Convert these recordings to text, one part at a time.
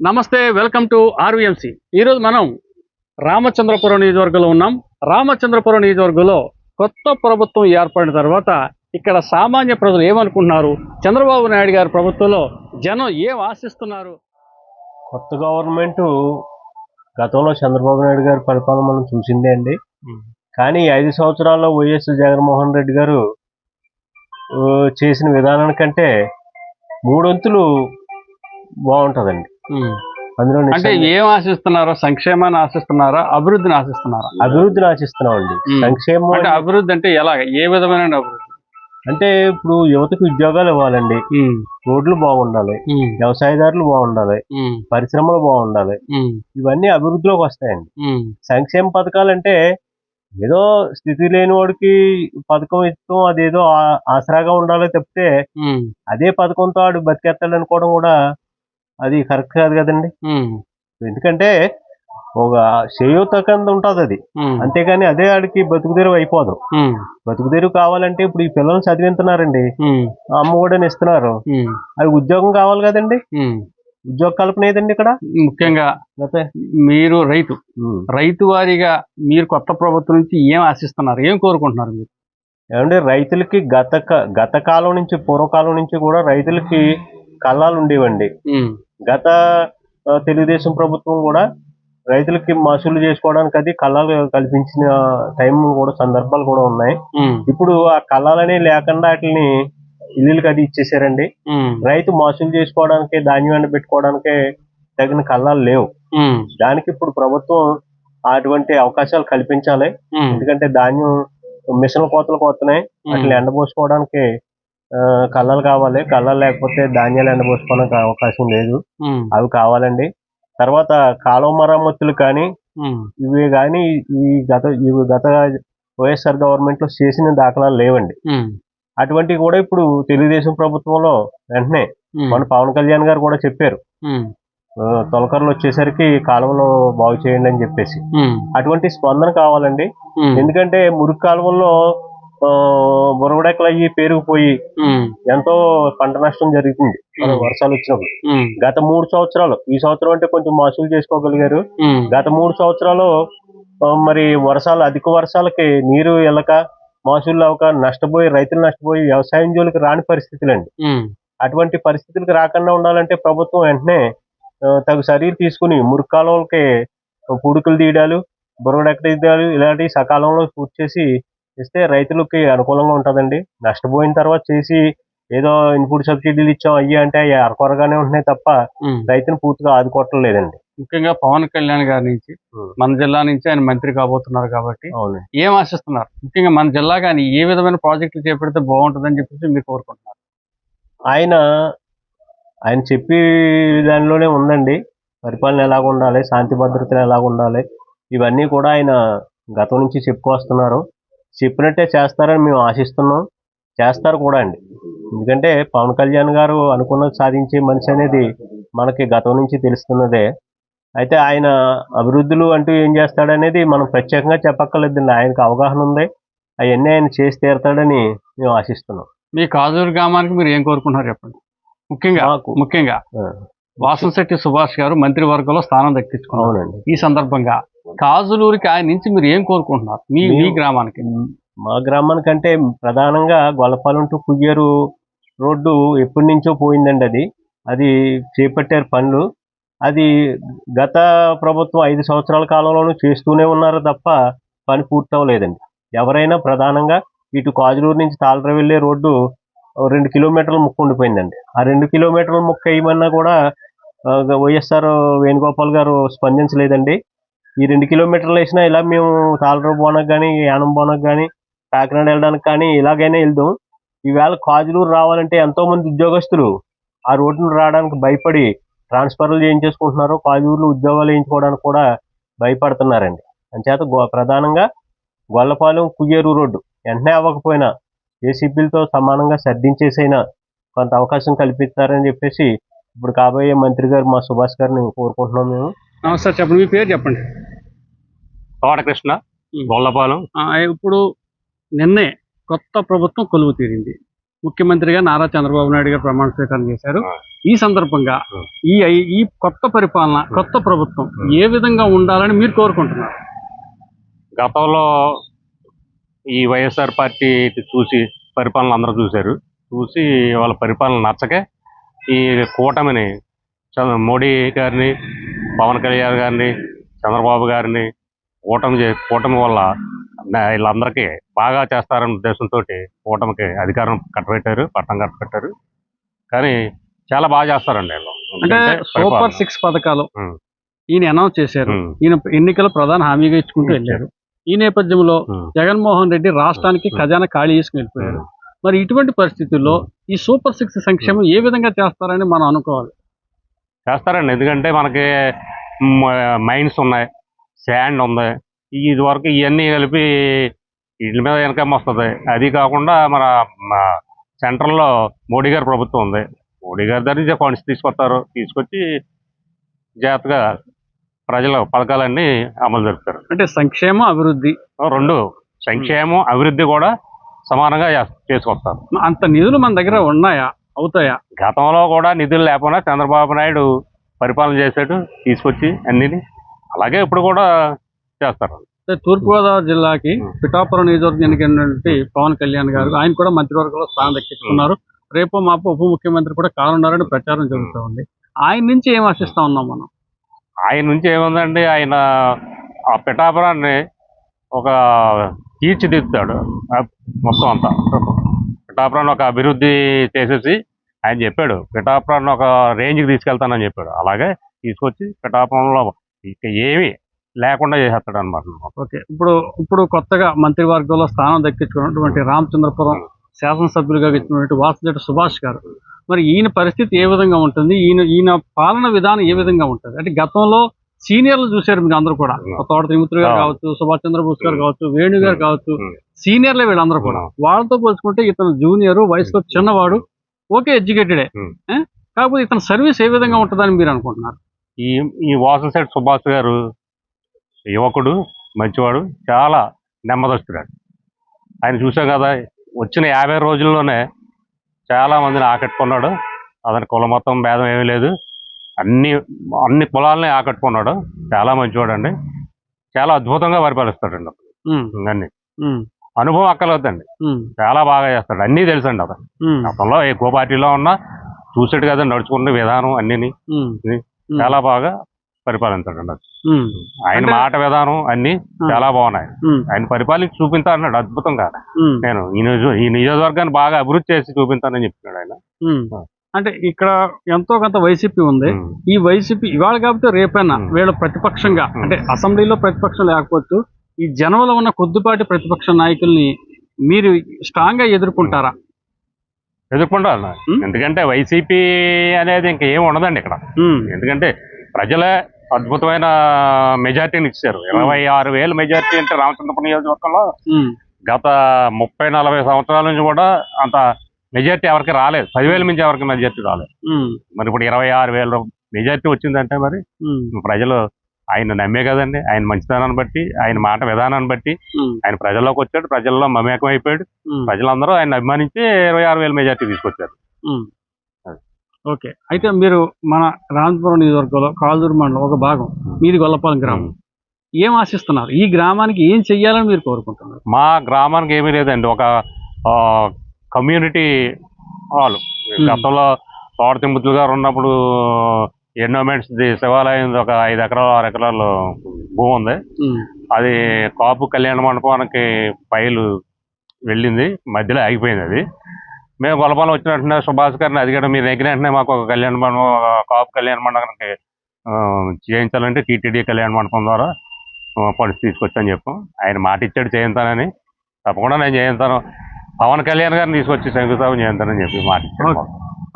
నమస్తే welcome to ఆర్వీఎంసి ఈరోజు మనం రామచంద్రపురం నియోజకవర్గంలో ఉన్నాం. రామచంద్రపురం నియోజకవర్గంలో కొత్త ప్రభుత్వం ఏర్పడిన తర్వాత ఇక్కడ సామాన్య ప్రజలు ఏమనుకుంటున్నారు? చంద్రబాబు నాయుడు గారి ప్రభుత్వంలో జనం ఏం ఆశిస్తున్నారు? కొత్త గవర్నమెంట్ గతంలో చంద్రబాబు నాయుడు గారి పరిపాలన మనం చూసిందే అండి. కానీ ఈ ఐదు సంవత్సరాల్లో వైఎస్ జగన్మోహన్ రెడ్డి గారు చేసిన విధానానికంటే మూడొంతులు బాగుంటుందండి. అందులో అంటే ఏం ఆశిస్తున్నారో సంక్షేమాన్ని ఆశిస్తున్నారా అభివృద్ధిని ఆశిస్తున్నారా? అభివృద్ధిని ఆశిస్తున్నామండి. ఉమ్. సంక్షేమం అంటే అభివృద్ధి అంటే ఎలా ఏ విధమైన అభివృద్ధి? అంటే ఇప్పుడు యువతకు ఉద్యోగాలు ఇవ్వాలండి. రోడ్లు బాగుండాలి. వ్యవసాయదారులు బాగుండాలి. పరిశ్రమలు బాగుండాలి. ఇవన్నీ అభివృద్ధిలోకి వస్తాయండి. సంక్షేమ పథకాలు అంటే ఏదో స్థితి లేని వాడికి పథకం ఇస్తాం అదేదో ఆసరాగా ఉండాలి తప్పితే అదే పథకంతో ఆడు బతికేస్తాడు అనుకోవడం కూడా అది కరెక్ట్ కాదు కదండి. ఎందుకంటే ఒక చేయూత కింద ఉంటుంది అది. అంతేగాని అదే ఆడికి బతుకుదెరువు అయిపోదు. ఉమ్, బతుకుదెరువు కావాలంటే ఇప్పుడు ఈ పిల్లల్ని చదివిస్తున్నారండి అమ్మ కూడా ఇస్తున్నారు అది ఉద్యోగం కావాలి కదండి. ఉద్యోగ కల్పన ఏదండి ఇక్కడ? ముఖ్యంగా మీరు రైతు. రైతు వారీగా మీరు కొత్త ప్రభుత్వం నుంచి ఏం ఆశిస్తున్నారు? ఏం కోరుకుంటున్నారు మీరు? ఏమంటే రైతులకి గత గత కాలం నుంచి పూర్వకాలం నుంచి కూడా రైతులకి కళ్ళాలు ఉండేవండి. గత తెలుగుదేశం ప్రభుత్వం కూడా రైతులకి మసూలు చేసుకోవడానికి అది కళ్ళాలు కల్పించిన టైం కూడా సందర్భాలు కూడా ఉన్నాయి. ఇప్పుడు ఆ కళ్ళాలనే లేకుండా వాటిని ఇల్లులకి అది ఇచ్చేసారండి. రైతు మసూలు చేసుకోవడానికి ధాన్యం ఎండబెట్టుకోవడానికి తగిన కళ్ళాలు లేవు. దానికి ఇప్పుడు ప్రభుత్వం అటువంటి అవకాశాలు కల్పించాలి. ఎందుకంటే ధాన్యం మిషన్ కోతలకు వస్తున్నాయి వాటిని ఎండబోసుకోవడానికి కళ్ళాలు కావాలి. కళ్ళాలు లేకపోతే ధాన్యాలు ఎండబోసుకోవడానికి అవకాశం లేదు. అవి కావాలండి. తర్వాత కాలువ మరమ్మతులు కానీ ఇవి కానీ ఈ గత ఇవి గత వైఎస్ఆర్ గవర్నమెంట్లో చేసిన దాఖలాలు లేవండి. అటువంటివి కూడా ఇప్పుడు తెలుగుదేశం ప్రభుత్వంలో వెంటనే మన పవన్ కళ్యాణ్ గారు కూడా చెప్పారు. తొలకరలు వచ్చేసరికి కాలువలో బాగు చేయండి అని చెప్పేసి. అటువంటి స్పందన కావాలండి. ఎందుకంటే మురుగు కాలువల్లో బురగడెక్కలు అయ్యి పేరుకుపోయి ఎంతో పంట నష్టం ఉమ్. వర్షాలు వచ్చినప్పుడు. గత మూడు సంవత్సరాలు ఈ సంవత్సరం అంటే కొంచెం మాసులు చేసుకోగలిగారు. గత మూడు సంవత్సరాలు మరి వర్షాలు అధిక వర్షాలకి నీరు వెళ్ళక మాసులు అవ్వక నష్టపోయి రైతులు నష్టపోయి వ్యవసాయం జోలికి రాని పరిస్థితులండి. అటువంటి పరిస్థితులకు రాకుండా ఉండాలంటే ప్రభుత్వం వెంటనే తగు చర్యలు తీసుకుని మురుగు కాలువలకి పుడుకులు తీయడాలు బురగడెక్క తీయడాలు ఇలాంటివి సకాలంలో పూర్తి చేసి ఇస్తే రైతులకి అనుకూలంగా ఉంటుందండి. నష్టపోయిన తర్వాత చేసి ఏదో ఇన్పుట్ సబ్సిడీలు ఇచ్చాం అయ్యి అంటే అరకొరగానే ఉంటున్నాయి తప్ప. రైతును పూర్తిగా ఆదుకోవటం లేదండి. ముఖ్యంగా పవన్ కళ్యాణ్ గారి నుంచి. మన జిల్లా నుంచి ఆయన మంత్రి కాబోతున్నారు కాబట్టి ఏం ఆశిస్తున్నారు? ముఖ్యంగా మన జిల్లా కానీ ఏ విధమైన ప్రాజెక్టులు చేపడితే బాగుంటుందని చెప్పేసి మీరు కోరుకుంటున్నారు? ఆయన ఆయన చెప్పే దానిలోనే ఉందండి. పరిపాలన ఎలాగ ఉండాలి శాంతి భద్రతలు ఎలాగ ఉండాలి ఇవన్నీ కూడా ఆయన గతం నుంచి చెప్పుకొస్తున్నారు. చెప్పినట్టే చేస్తారని మేము ఆశిస్తున్నాం. చేస్తారు కూడా అండి. ఎందుకంటే పవన్ కళ్యాణ్ గారు అనుకున్నది సాధించే మనిషి అనేది మనకి గతం నుంచి తెలుస్తున్నదే. అయితే ఆయన అభివృద్ధులు అంటూ ఏం చేస్తాడనేది మనం ప్రత్యేకంగా చెప్పక్కర్లేదండి ఆయనకు అవగాహన ఉంది. అవన్నీ ఆయన చేసి తీరుతాడని మేము ఆశిస్తున్నాం. మీ కాజూరు గ్రామానికి మీరు ఏం కోరుకుంటున్నారు చెప్పండి? ముఖ్యంగా ముఖ్యంగా వాసంశెట్టి సుభాష్ గారు మంత్రివర్గంలో స్థానం దక్కించుకున్నారు. అవునండి. ఈ సందర్భంగా కాజులూరికి ఆయన నుంచి మీరు ఏం కోరుకుంటున్నారు? మీ మీ గ్రామానికి. మా గ్రామానికంటే ప్రధానంగా గొల్లపాలెం టు కుయ్యేరు రోడ్డు ఎప్పటి నుంచో పోయిందండి అది. అది చేపట్టారు పనులు. అది గత ప్రభుత్వం ఐదు సంవత్సరాల కాలంలోనూ చేస్తూనే ఉన్నారు తప్ప పని పూర్తవలేదండి. ఎవరైనా ప్రధానంగా ఇటు కాజులూరు నుంచి తాళర వెళ్ళే రోడ్డు రెండు కిలోమీటర్ల ముక్కు ఉండిపోయిందండి. ఆ రెండు కిలోమీటర్ల ముక్క వేయమన్నా కూడా వైఎస్ఆర్ వేణుగోపాల్ గారు స్పందించలేదండి. ఈ రెండు కిలోమీటర్లు వేసినా ఇలా మేము తాళర బోనకు కానీ యానం బోనకు కానీ కాకినాడ వెళ్ళడానికి కానీ ఇలాగైనా వెళ్దాం. ఈవేళ కాజులూరు రావాలంటే ఎంతో మంది ఉద్యోగస్తులు ఆ రోడ్డును రావడానికి భయపడి ట్రాన్స్ఫర్లు చేయించేసుకుంటున్నారు కాజూరులో ఉద్యోగాలు వేయించుకోవడానికి కూడా భయపడుతున్నారండి. అంచేత గో ప్రధానంగా గొల్లపాలెం కుయ్యేరు రోడ్డు వెంటనే అవ్వకపోయినా ఏసీబీలతో సమానంగా సర్దించేసైనా కొంత అవకాశం కల్పిస్తారని చెప్పేసి ఇప్పుడు కాబోయే మంత్రి గారు మా సుభాష్ గారిని కోరుకుంటున్నాం మేము. నమస్తే చెప్పండి మీ పేరు చెప్పండి. తోటకృష్ణ గొల్లపాలెం ఇప్పుడు నిన్నే కొత్త ప్రభుత్వం కొలువు తీరింది. ముఖ్యమంత్రిగా నారా చంద్రబాబు నాయుడు గారు ప్రమాణ స్వీకారం చేశారు. ఈ సందర్భంగా. ఈ ఈ కొత్త పరిపాలన కొత్త ప్రభుత్వం ఏ విధంగా ఉండాలని మీరు కోరుకుంటున్నారు? గతంలో ఈ వైఎస్ఆర్ పార్టీ చూసి పరిపాలన అందరూ చూశారు. చూసి వాళ్ళ పరిపాలన నచ్చకే ఈ కూటమిని మోడీ గారిని పవన్ కళ్యాణ్ గారిని చంద్రబాబు గారిని కూటమి చే- కూటమి వల్ల వీళ్ళందరికీ బాగా చేస్తారనే ఉద్దేశంతో కూటమికి అధికారం కట్టబెట్టారు పట్టం కట్టబెట్టారు కానీ చాలా బాగా చేస్తారండి వీళ్ళు అంటే సూపర్. సిక్స్ పథకాలు. ఈయన అనౌన్స్ చేశారు. ఈయన ఎన్నికల ప్రధాన హామీగా ఇచ్చుకుంటూ. వెళ్ళారు ఈ నేపథ్యంలో. జగన్మోహన్ రెడ్డి రాష్ట్రానికి. ఖజానా ఖాళీ చేసుకుని వెళ్ళిపోయారు. మరి ఇటువంటి పరిస్థితుల్లో ఈ సూపర్ సిక్స్ సంక్షేమం ఏ విధంగా చేస్తారని మనం అనుకోవాలి చేస్తారండి. ఎందుకంటే మనకి మైన్స్ ఉన్నాయి శాండ్ ఉంది. ఇది వరకు ఇవన్నీ కలిపి వీటి మీద ఇన్కమ్ వస్తుంది. అది కాకుండా మన సెంట్రల్లో మోడీ గారి ప్రభుత్వం ఉంది. మోడీ గారి దగ్గర నుంచి ఫండ్స్ తీసుకొస్తారు. తీసుకొచ్చి జాగ్రత్తగా ప్రజల పథకాలన్నీ అమలు జరుపుతారు. అంటే సంక్షేమం అభివృద్ధి. రెండు. సంక్షేమం అభివృద్ధి కూడా సమానంగా చేస్- చేసుకొస్తారు. అంత నిధులు మన దగ్గర ఉన్నాయా? అవుతాయా? గతంలో కూడా నిధులు లేకుండా చంద్రబాబు నాయుడు పరిపాలన చేశాడు తీసుకొచ్చి అన్నిని. అలాగే ఇప్పుడు కూడా చేస్తారు. తూర్పుగోదావరి జిల్లాకి. పిఠాపురం నియోజకవర్గం ఎన్నికైనటువంటి పవన్ కళ్యాణ్ గారు ఆయన కూడా మంత్రివర్గంలో స్థానం దక్కించుకున్నారు. రేపు మాపు ఉప ముఖ్యమంత్రి కూడా కానున్నారని ప్రచారం జరుగుతూ ఉంది. ఆయన నుంచి ఏం ఆశిస్తా ఉన్నాం మనం? ఆయన నుంచి ఏముందండి? ఆయన ఆ పిఠాపురాన్ని ఒక తీర్చిదిద్దుతాడు మొత్తం అంతా. పిఠాపురాన్ని ఒక అభివృద్ధి చేసేసి ఆయన చెప్పాడు పిఠాపురాన్ని ఒక రేంజ్కి తీసుకెళ్తానని చెప్పాడు. అలాగే తీసుకొచ్చి పిఠాపురంలో ఇక ఏమీ లేకుండా చేసేస్తాడు అనమాట ఓకే. ఇప్పుడు ఇప్పుడు కొత్తగా మంత్రివర్గంలో స్థానం దక్కించుకున్నటువంటి రామచంద్రపురం శాసనసభ్యులుగా ఇచ్చినటువంటి వాసుదేట సుభాష్ గారు మరి ఈయన పరిస్థితి ఏ విధంగా ఉంటుంది? ఈయన ఈయన పాలన విధానం ఏ విధంగా ఉంటుంది? అంటే గతంలో సీనియర్లు చూశారు మీరు అందరూ కూడా. తోట తిరుమతులు గారు. కావచ్చు సుభాష్ చంద్రబోస్ గారు కావచ్చు వేణు గారు. కావచ్చు. సీనియర్లే వీళ్ళందరూ కూడా. వాళ్ళతో పోల్చుకుంటే ఇతను జూనియర్ వయసులో చిన్నవాడు ఓకే ఎడ్యుకేటెడే? కాకపోతే ఇతని సర్వీస్ ఏ విధంగా ఉంటుందని మీరు అనుకుంటున్నారు? ఈ ఈ వాసనశెట్టి సుభాష్ గారు యువకుడు మంచివాడు చాలా నెమ్మదస్తుడాడు ఆయన చూసాం కదా వచ్చిన యాభై రోజుల్లోనే చాలా మందిని ఆకట్టుకున్నాడు. అతని కుల మొత్తం భేదం ఏమీ లేదు. అన్ని అన్ని కులాలని ఆకట్టుకున్నాడు. చాలా మంచివాడు అండి చాలా అద్భుతంగా పరిపాలిస్తాడండి ఉం. అన్ని. అనుభవం అక్కర్లేదండి. చాలా బాగా చేస్తాడు అన్నీ తెలుసండి అతను. గతంలో ఏ పార్టీలో ఉన్నా చూసాడు కదా నడుచుకున్న విధానం అన్నిని. చాలా బాగా పరిపాలించాడండి ఉం. ఆయన మాట విధానం అన్ని. చాలా బాగున్నాయి. ఆయన పరిపాలించి చూపించా అన్నాడు అద్భుతంగా. నేను ఈ నియోజ ఈ నియోజకవర్గాన్ని బాగా అభివృద్ధి చేసి చూపించానని చెప్తున్నాడు ఆయన. అంటే ఇక్కడ ఎంతో కొంత వైసీపీ ఉంది. ఈ వైసీపీ ఇవాళ కాబట్టి రేపైనా. వీళ్ళ ప్రతిపక్షంగా. అంటే అసెంబ్లీలో ప్రతిపక్షం లేకపోవచ్చు ఈ జనంలో ఉన్న కొద్దిపాటి ప్రతిపక్ష నాయకుల్ని మీరు స్ట్రాంగ్గా ఎదుర్కొంటారా ఎదుర్కొంటారు. ఎందుకంటే వైసీపీ అనేది ఇంక ఏం ఉండదండి ఇక్కడ. ఎందుకంటే ప్రజలే అద్భుతమైన మెజార్టీని ఇచ్చారు ఇరవై ఆరు వేలు మెజార్టీ అంటే రామచంద్రపురం నియోజకవర్గంలో. గత ముప్పై నలభై సంవత్సరాల నుంచి కూడా అంత మెజార్టీ ఎవరికి రాలేదు పదివేల నుంచి ఎవరికి మెజార్టీ రాలేదు. మరి ఇప్పుడు ఇరవై ఆరు వేల మెజార్టీ వచ్చిందంటే మరి. ప్రజలు ఆయన నమ్మే కదండి. ఆయన మంచితనాన్ని బట్టి ఆయన మాట విధానాన్ని బట్టి. ఆయన ప్రజల్లోకి వచ్చాడు. ప్రజల్లో మమేకం అయిపోయాడు. ప్రజలందరూ ఆయన అభిమానించి ఇరవై ఆరు వేల మెజార్టీ తీసుకొచ్చారు. ఓకే. అయితే మీరు మన రామపురం నియోజకవర్గంలో కాల్దూరు మండలం ఒక భాగం మీది గొల్లపాలెం గ్రామం. ఏం ఆశిస్తున్నారు? ఈ గ్రామానికి ఏం చెయ్యాలని మీరు కోరుకుంటున్నారు? మా గ్రామానికి ఏమీ లేదండి. ఒక కమ్యూనిటీ హాల్. గతంలో తోట తిమ్మతులు గారు ఉన్నప్పుడు ఎండోమెంట్స్ శివాలయం ఒక ఐదు ఎకరాలు ఆరు ఎకరాలు భూమి ఉంది. అది కాపు కళ్యాణ మండపానికి ఫైలు వెళ్ళింది మధ్యలో ఆగిపోయింది అది మేము గొలపాలం వచ్చిన వెంటనే సుభాష్ గారిని అడిగాడు మీరు ఎగిన వెంటనే మాకు ఒక కళ్యాణ మండపం కాపు కళ్యాణ మండపానికి చేయించాలంటే టీటీడీ కళ్యాణ మండపం ద్వారా ఫండ్స్ తీసుకొచ్చని చెప్పాం ఆయన మాట ఇచ్చాడు చేయించానని తప్పకుండా నేను చేయించాను పవన్ కళ్యాణ్ గారిని తీసుకొచ్చి శంకుస్థాపన చేయించానని చెప్పి మాట ఇచ్చాడు.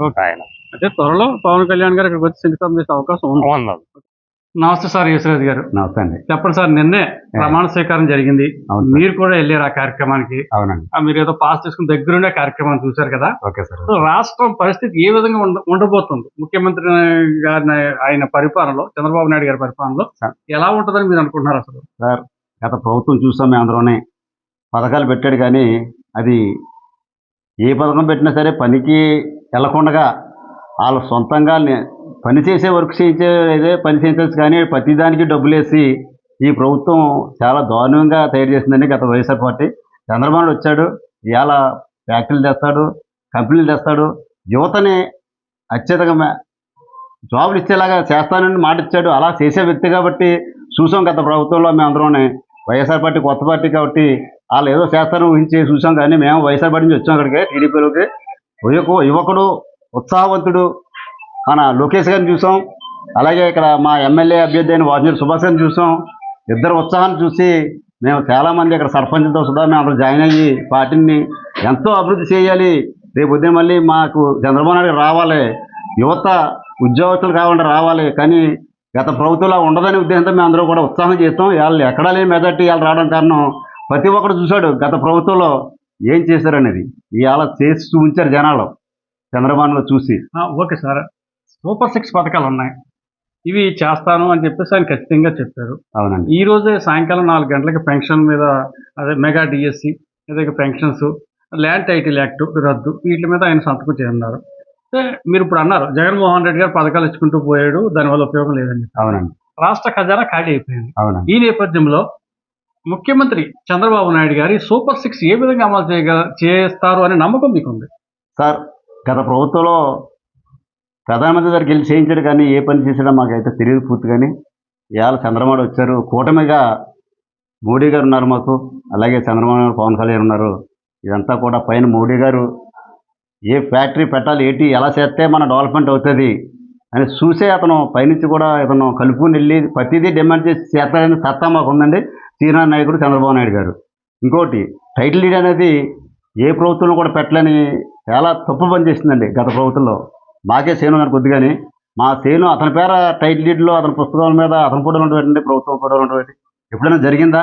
ఓకే. ఆయన అంటే త్వరలో పవన్ కళ్యాణ్ గారు ఇక్కడికి వచ్చి శంకుస్థాపన చేసే అవకాశం ఉంది. నమస్తే సార్ యేసురాజు గారు. నమస్తే అండి. చెప్పండి సార్ నిన్నే ప్రమాణ స్వీకారం జరిగింది. సార్. మీరు కూడా వెళ్ళారు ఆ కార్యక్రమానికి. అవునండి. ఆ మీరు ఏదో పాస్ చేసుకుని దగ్గరుండే కార్యక్రమాన్ని చూశారు కదా? ఓకే సార్ రాష్ట్రం పరిస్థితి ఏ విధంగా ఉండ- ఉండబోతుంది? ముఖ్యమంత్రి గారిని ఆయన పరిపాలనలో చంద్రబాబు నాయుడు గారి పరిపాలనలో సార్. ఎలా ఉంటుందని మీరు అనుకుంటున్నారు అసలు? గత ప్రభుత్వం చూసాం మేము అందులోనే పథకాలు పెట్టాడు కానీ అది ఏ పథకం పెట్టినా సరే పనికి వెళ్ళకుండా వాళ్ళు సొంతంగా పని చేసే వర్క్ చేయించే పని చేయించవచ్చు కానీ ప్రతిదానికి డబ్బులేసి ఈ ప్రభుత్వం చాలా దారుణంగా తయారు చేసిందండి గత వైఎస్ఆర్ పార్టీ. చంద్రబాబు వచ్చాడు ఇవాళ ఫ్యాక్టరీలు తెస్తాడు కంపెనీలు తెస్తాడు. యువతని అత్యధికంగా జాబులు ఇచ్చేలాగా చేస్తానని మాట ఇచ్చాడు. అలా చేసే వ్యక్తి కాబట్టి చూసాం గత ప్రభుత్వంలో మేము అందరం వైఎస్ఆర్ పార్టీ కొత్త పార్టీ కాబట్టి వాళ్ళు ఏదో చేస్తారని ఊహించి చూసాం కానీ మేము వైఎస్ఆర్ పార్టీ నుంచి వచ్చాం అక్కడికి టీడీపీలోకి. యువకుడు ఉత్సాహవంతుడు. మన లోకేష్ గారిని చూసాం. అలాగే ఇక్కడ మా ఎమ్మెల్యే అభ్యర్థి అయిన వాజనీర్ సుభాష్ గారిని చూసాం. ఇద్దరు ఉత్సాహాన్ని చూసి మేము చాలామంది ఇక్కడ సర్పంచ్తో సుధా మేము అక్కడ జాయిన్ అయ్యి పార్టీని ఎంతో అభివృద్ధి చేయాలి. రేపు ఉదయం మళ్ళీ మాకు చంద్రబాబు నాయుడు రావాలి. యువత ఉద్యోగస్తులు కావాలంటే రావాలి. కానీ గత ప్రభుత్వంలో ఉండదనే ఉద్దేశంతో మేము అందరూ కూడా ఉత్సాహం చేస్తాం. వాళ్ళు ఎక్కడా లేని మెజార్టీ వాళ్ళు రావడం కారణం ప్రతి ఒక్కరు చూశాడు గత ప్రభుత్వంలో ఏం చేశారనేది. ఇవాళ చేసి చూపించారు జనాలు. చంద్రబాబు చూసి. Okay sir. సూపర్ సిక్స్ పథకాలు ఉన్నాయి. ఇవి చేస్తాను అని చెప్పేసి ఆయన ఖచ్చితంగా చెప్పారు. అవునండి. ఈ రోజే సాయంకాలం నాలుగు గంటలకి పెన్షన్ మీద అదే mega D S pensions land title act రద్దు వీటి మీద ఆయన సంతకం చేయన్నారు అంటే మీరు ఇప్పుడు అన్నారు జగన్మోహన్ రెడ్డి గారు పథకాలు ఇచ్చుకుంటూ పోయాడు దానివల్ల ఉపయోగం లేదని అవునండి. రాష్ట్ర ఖజానా ఖాళీ అయిపోయింది. అవునండి. ఈ నేపథ్యంలో ముఖ్యమంత్రి చంద్రబాబు నాయుడు గారి సూపర్ సిక్స్ ఏ విధంగా అమలు చేయగల చేస్తారు అనే నమ్మకం మీకు ఉంది సార్ గత ప్రభుత్వంలో ప్రధానమంత్రి గారు గెలిచి చేయించాడు కానీ ఏ పని చేసాడో మాకైతే తెలియదు పూర్తి కానీ. ఇవాళ చంద్రబాబు వచ్చారు. కూటమిగా మోడీ గారు ఉన్నారు మాకు. అలాగే చంద్రబాబు నాయుడు పవన్ కళ్యాణ్ ఉన్నారు. ఇదంతా కూడా పైన మోడీ గారు ఏ ఫ్యాక్టరీ పెట్టాలి ఏంటి ఎలా చేస్తే మన డెవలప్మెంట్ అవుతుంది అని చూసే అతను పైనుంచి కూడా ఇతను కలుపుకుని వెళ్ళి ప్రతిదీ డిమాండ్ చేసి చేస్తారని సత్తా మాకు ఉందండి. శ్రీనారాయణ నాయకుడు చంద్రబాబు నాయుడు గారు. ఇంకోటి టైటిల్ డీడ్ అనేది ఏ ప్రభుత్వంలో కూడా పెట్టలేని చాలా తప్పు పని చేసిందండి గత ప్రభుత్వంలో. మాకే సేను గారు కొద్దిగాని మా సేను అతని పేర టైటిల్ డీడ్లో అతని పుస్తకాల మీద అతని ఫోటోలు ఉండేటండి ప్రభుత్వం ఫోటోలు ఉండేవి ఎప్పుడైనా జరిగిందా?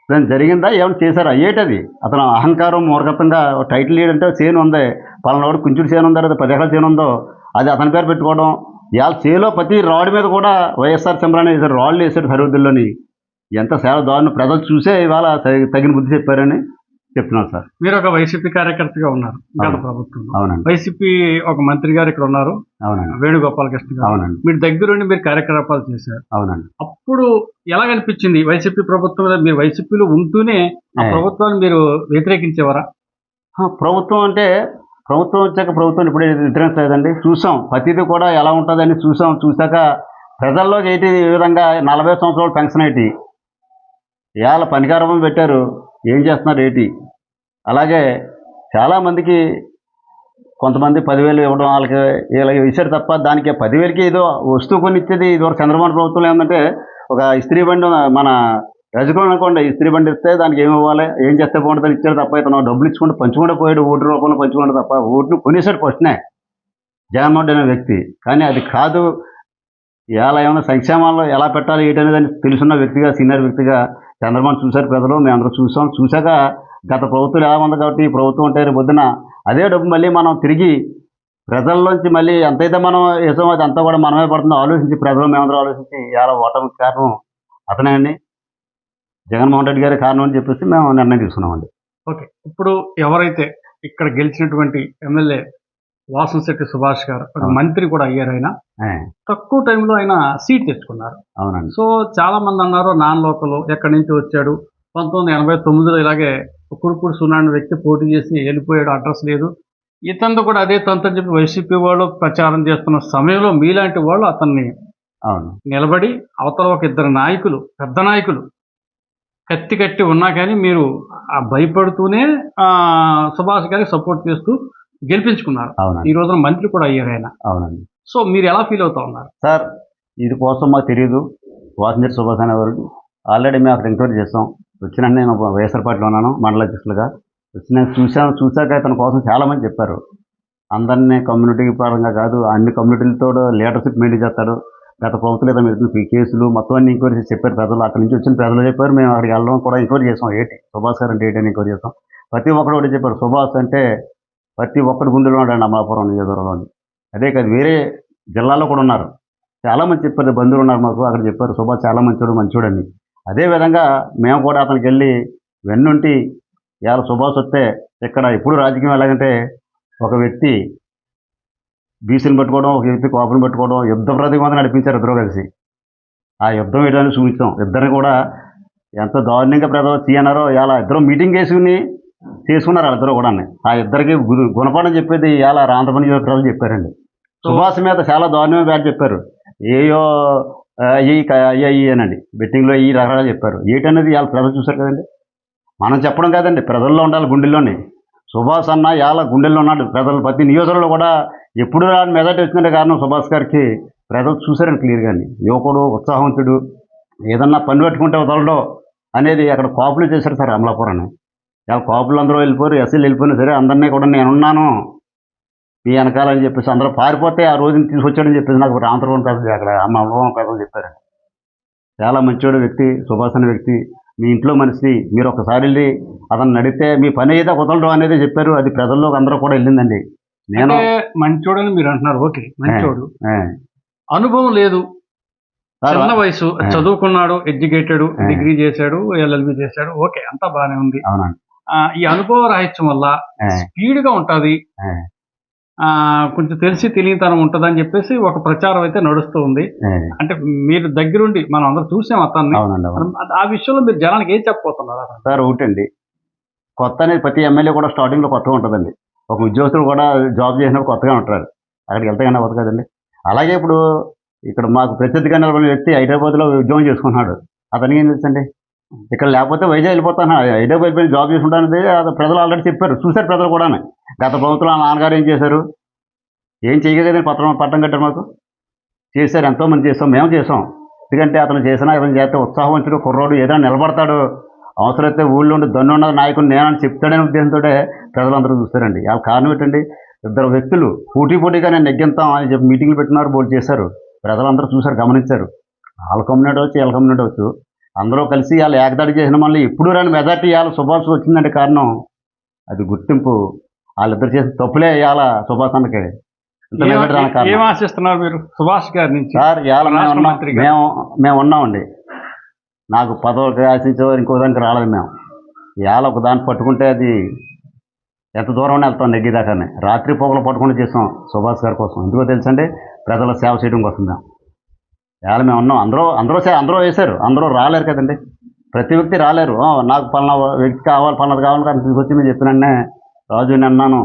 ఎప్పుడైనా జరిగిందా? ఏమైనా చేశారా? ఏటది? అతను అహంకారం మూర్ఖత్వంగా టైటిల్ డీడ్ అంటే సేను ఉంది. పలానాడు కుంచుడు సేను ఉందా లేదా? పది ఎకరాల సేను ఉందో? అది అతని పేరు పెట్టుకోవడం. ఇవాళ చేలో ప్రతి రాడ్ మీద కూడా వైఎస్ఆర్ చంద్రాన్ని వేశారు రాళ్ళు వేశారు సరిహద్దుల్లోని ఎంత సేవ దారుణం. ప్రజలు చూసే ఇవాళ తగిన బుద్ధి చెప్పారని. చెప్తున్నాను సార్. మీరు ఒక వైసీపీ కార్యకర్తగా ఉన్నారు గత. ప్రభుత్వంలో. అవునండి. వైసీపీ ఒక మంత్రి గారు ఇక్కడ ఉన్నారు. అవునండి. వేణుగోపాలకృష్ణ గారు. అవునండి. మీరు దగ్గరుండి మీరు కార్యకలాపాలు చేశారు. అవునండి. అప్పుడు ఎలా అనిపించింది? వైసీపీ ప్రభుత్వం మీద మీరు వైసీపీలో ఉంటూనే ఆ. ప్రభుత్వాన్ని మీరు వ్యతిరేకించేవారా? ప్రభుత్వం అంటే ప్రభుత్వం వచ్చాక ప్రభుత్వం ఇప్పుడు వ్యతిరేకించలేదండి. చూసాం. ప్రతిదీ కూడా ఎలా ఉంటుందని చూసాం. చూశాక ప్రజల్లోకి ఏంటి ఈ విధంగా నలభై సంవత్సరాలు పెన్షన్ ఏంటి ఇవాళ పనికారం పెట్టారు. ఏం చేస్తున్నారు ఏంటి? అలాగే చాలామందికి కొంతమంది పదివేలు ఇవ్వడం వాళ్ళకి ఇలా ఇచ్చారు తప్ప దానికి పదివేలకి ఏదో వస్తువు కొని ఇచ్చేది ఇదివరకు చంద్రబాబు ప్రభుత్వం ఏంటంటే ఒక ఇస్త్రీ బండి మన రజకులు అనుకోండి ఇస్త్రీ బండి ఇస్తే దానికి ఏమి ఇవ్వాలి? ఏం చేస్తే బాగుంటుందని ఇచ్చాడు తప్ప ఇతను డబ్బులు ఇచ్చుకుంటూ పంచుకుంటూ పోయాడు ఓటు రూపంలో పంచుకుంటూ తప్ప ఓటును కొనేసాడు ఫస్ట్నే. జగన్మోహన్ అనే వ్యక్తి. కానీ అది కాదు. ఎలా ఏమైనా సంక్షేమాల్లో ఎలా పెట్టాలి ఏంటనేది అని తెలుసున్న వ్యక్తిగా సీనియర్ వ్యక్తిగా చంద్రబాబు చూశారు ప్రజలు మేము అందరూ చూసాం చూశాక గత ప్రభుత్వం ఎలా ఉంది కాబట్టి ఈ ప్రభుత్వం అంటే రేపు పొద్దున అదే డబ్బు మళ్ళీ మనం తిరిగి ప్రజల్లోంచి మళ్ళీ ఎంతైతే మనం వేసామో అది అంతా కూడా మనమే పడుతుందో. ఆలోచించి ప్రజలు మేమందరూ ఆలోచించి ఇలా ఓటమి కారణం అతనే అండి జగన్మోహన్ రెడ్డి గారి కారణం అని చెప్పేసి మేము నిర్ణయం తీసుకున్నామండి. ఓకే. ఇప్పుడు ఎవరైతే ఇక్కడ గెలిచినటువంటి ఎమ్మెల్యే వాసంశెట్టి సుభాష్ గారు ఒక. మంత్రి కూడా అయ్యారు ఆయన. తక్కువ టైంలో ఆయన సీట్ తెచ్చుకున్నారు. అవునండి. సో చాలా మంది అన్నారు నాన్ లోకల్ ఎక్కడి నుంచి వచ్చాడు? పంతొమ్మిది వందల ఎనభై తొమ్మిదిలో ఇలాగే కురుపూడి సునాన్న వ్యక్తి పోటీ చేసి వెళ్ళిపోయాడు అడ్రస్ లేదు. ఇతను కూడా అదే తంతు అని చెప్పి వైసీపీ వాళ్ళు ప్రచారం చేస్తున్న సమయంలో మీలాంటి వాళ్ళు అతన్ని అవును. నిలబడి అవతల ఒక ఇద్దరు నాయకులు పెద్ద నాయకులు కత్తి కట్టి ఉన్నా కానీ మీరు ఆ భయపడుతూనే ఆ, సుభాష్ గారికి సపోర్ట్ చేస్తూ గెలిపించుకున్నారు. ఈ రోజున మంత్రి కూడా అయ్యారు ఆయన. అవునండి. సో మీరు ఎలా ఫీల్ అవుతా ఉన్నారు? సార్ ఇది కోసం మాకు తెలియదు వాసంజర్ సుభాష్ అనే వారు ఆల్రెడీ మేము అక్కడ ఎంక్వైరీ చేస్తాం వచ్చిన నేను వైఎస్ఆర్ పార్టీలో ఉన్నాను మండల అధ్యక్షులుగా. వచ్చిన చూసాను చూశాక ఇతని కోసం చాలామంది చెప్పారు. అందరినీ కమ్యూనిటీ పరంగా కాదు అన్ని కమ్యూనిటీలతో లీడర్షిప్ మెయింటైన్ చేస్తాడు గత ప్రభుత్వం ఇతని మీద కేసులు మొత్తం అన్ని ఎంక్వైరీ చేసి చెప్పారు ప్రజలు. అక్కడి నుంచి వచ్చిన ప్రజలు చెప్పారు మేము అక్కడికి వెళ్ళడం కూడా ఎంక్వైరీ చేసాం. ఏంటి? సుభాష్ గారు అంటే ఏంటి అని ఎంక్వైరీ చేసాం. ప్రతి ఒక్కరు ఒకటి చెప్పారు సుభాష్ అంటే ప్రతి ఒక్కడి గుండెలో ఉన్నాడు అమలాపురం నియోజకవర్గంలోని. అదే కాదు వేరే జిల్లాలో కూడా ఉన్నారు. చాలామంది చెప్పారు బంధువులు ఉన్నారు మాకు అక్కడ చెప్పారు సుభాష్ చాలా మంచోడు మంచోడు అని అదే విధంగా మేము కూడా అతనికి వెళ్ళి వెన్నుంటి ఇవాళ సుభాష్ వస్తే ఇక్కడ ఎప్పుడు రాజకీయం ఎలాగంటే ఒక వ్యక్తి బీసీని పట్టుకోవడం ఒక వ్యక్తి కోపం పట్టుకోవడం యుద్ధ ప్రతిబంధం నడిపించారు ఇద్దరు కలిసి. ఆ యుద్ధం వేయడానికి చూపించాం ఇద్దరిని కూడా ఎంత దారుణంగా ప్రజలు చేయనారో ఇలా ఇద్దరు మీటింగ్ వేసుకుని చేసుకున్నారు వాళ్ళిద్దరు కూడా ఆ ఇద్దరికి గుణపాఠం చెప్పేది ఇలా ఆంధ్రప్రదేశ్ ప్రజలు చెప్పారండి. సుభాష్ మీద చాలా దారుణమైన బ్యాట్ చెప్పారు. ఏయో అయ్యి అయ్యి అనండి. బెట్టింగ్లో ఈ రకరకాలు చెప్పారు. ఏంటనేది వాళ్ళ ప్రజలు చూశారు కదండి? మనం చెప్పడం కాదండి. ప్రజల్లో ఉండాలి గుండెల్లోని. సుభాష్ అన్న ఇవాళ గుండెల్లో ఉన్నాడు. ప్రజలు ప్రతి నియోజకవర్గంలో కూడా ఎప్పుడు రాని మెదటి వచ్చిందంటే కారణం సుభాష్ గారికి ప్రజలు చూశారండి క్లియర్గాని. యువకుడు ఉత్సాహవంతుడు ఏదన్నా పని పెట్టుకుంటే వదలడో అనేది అక్కడ కాపులు చేశారు సార్ అమలాపురాన్ని ఇలా కాపులు అందరూ వెళ్ళిపోయారు ఎస్సీలు వెళ్ళిపోయినా సరే అందరినీ కూడా నేనున్నాను. మీ వెనకాలని చెప్పేసి అందరూ పారిపోతే ఆ రోజుని తీసుకొచ్చాడని చెప్పేసి నాకు రామపురం ప్రజలు అక్కడ అమ్మ అమలాపురం ప్రజలు చెప్పారు. చాలా మంచివాడు వ్యక్తి సుభాష్ అనే వ్యక్తి. మీ ఇంట్లో మనిషి మీరు ఒకసారి వెళ్ళి అతను నడితే మీ పని ఏదో కుదరడం అనేది చెప్పారు. అది ప్రజల్లోకి అందరూ కూడా వెళ్ళిందండి. నేను అంటే మంచోడని మీరు అంటున్నారు. ఓకే మంచోడు. అనుభవం లేదు. చిన్న వయసు. చదువుకున్నాడు ఎడ్యుకేటెడ్. డిగ్రీ చేశాడు ఎల్ఎల్బి చేశాడు. ఓకే అంతా బాగానే ఉంది. అవునండి. ఈ అనుభవ రాహిత్యం వల్ల స్పీడ్గా ఉంటది. కొంచెం తెలిసి తెలియతనం ఉంటదని చెప్పేసి ఒక ప్రచారం అయితే నడుస్తూ ఉంది. అంటే మీరు దగ్గరుండి మనం అందరం చూసాం అతన్ని. ఆ విషయంలో మీరు జనానికి ఏం చెప్పబోతున్నారు? సార్ ఒకటండి కొత్త అనేది ప్రతి ఎమ్మెల్యే కూడా స్టార్టింగ్లో కొత్తగా ఉంటుందండి. ఒక ఉద్యోగస్తులు కూడా జాబ్ చేసినప్పుడు కొత్తగా ఉంటారు. అక్కడికి వెళ్తే కానీ అవ్వదు కదండి. అలాగే ఇప్పుడు ఇక్కడ మాకు ప్రత్యర్థిగా నిలబడిన వ్యక్తి హైదరాబాద్లో ఉద్యోగం చేసుకున్నాడు అతనికి ఏం తెలుసండి? ఇక్కడ లేకపోతే వైజాగ్ వెళ్ళిపోతాను. ఐదో వెళ్ళి జాబ్ చేసుకుంటానది అది ప్రజలు ఆల్రెడీ చెప్పారు. చూశారు ప్రజలు కూడా గత ప్రభుత్వం నాన్నగారు ఏం చేశారు? ఏం చేయగలిగారు? పత్రం పట్టం కట్టారు మాకు. చేశారు. ఎంతోమంది చేస్తాం. మేము చేసాం ఎందుకంటే అతను చేసినా అతను చేస్తే ఉత్సాహవంతుడు కుర్రోడు ఏదైనా నిలబడతాడు. అవసరమైతే ఊళ్ళో ఉండి దన్నున్న నాయకుడు నేనని చెప్తాడనే ఉద్దేశంతో ప్రజలందరూ చూస్తారండి వాళ్ళ కారణం ఏంటండి? ఇద్దరు వ్యక్తులు పోటీ పోటీగా నేను నెగ్గింతాం అని చెప్పి మీటింగ్లు పెట్టినారు బోర్డు చేశారు. ప్రజలందరూ చూశారు గమనించారు. వాళ్ళ కమ్యూనిటీ వచ్చి వీళ్ళ కమ్యూనిటీ వచ్చు అందరూ కలిసి వాళ్ళు ఏకదాడి చేసిన మళ్ళీ ఎప్పుడు రాని మెజార్టీ ఇవాళ సుభాష్ వచ్చిందంటే కారణం అది గుర్తింపు. వాళ్ళిద్దరు చేసిన తప్పులే ఇవాళ సుభాష్ అన్నకి ఏం- ఆశిస్తున్నారు మీరు? సుభాష్ గారి నుంచి? సార్ ఇవాళ మేము. మేము మేము ఉన్నామండి. నాకు పదవికి ఆశించో ఇంకో దానికి రాలేదు మేము. ఇవాళ ఒక దాన్ని పట్టుకుంటే అది ఎంత దూరం వెళ్తాం నెగ్గిదాకానే రాత్రి పొగలు పట్టుకుంటూ చేసాం సుభాష్ గారి కోసం. ఎందుకో తెలుసండి? ప్రజల సేవ చేయడం కోసం మేము. ఇవాళ మేము ఉన్నాం అందరూ అందరూ అందరూ వేశారు. అందరూ రాలేరు కదండి. ప్రతి వ్యక్తి రాలేరు. నాకు పలానా వ్యక్తి కావాలి పలానది కావాలి కానీ తీసుకొచ్చి మేము చెప్పినన్నే రాజు నేను అన్నాను.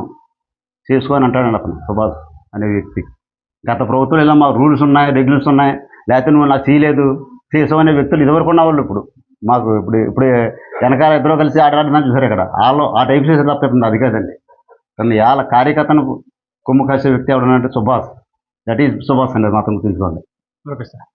చేసుకొని అంటాడండి అతను సుభాష్ అనే వ్యక్తి. గత ప్రభుత్వం ఇలా మాకు రూల్స్ ఉన్నాయి రెగ్యులేషన్స్ ఉన్నాయి. లేకపోతే నువ్వు నాకు చేయలేదు. చేసావు అనే వ్యక్తులు ఇదివరకు ఉన్న వాళ్ళు ఇప్పుడు. మాకు ఇప్పుడు ఇప్పుడు వెనకాల ఇద్దరు కలిసి ఆడాడినా చూసారు ఇక్కడ. వాళ్ళు ఆ టైప్ చేసే తప్ప అది కాదండి. కానీ వాళ్ళ కార్యకర్తను కొమ్ము కాసే వ్యక్తి ఎవడనంటే సుభాష్. దట్ ఈజ్ సుభాష్ అండి మాత్రం గుర్తుంచుకోండి. Okay sir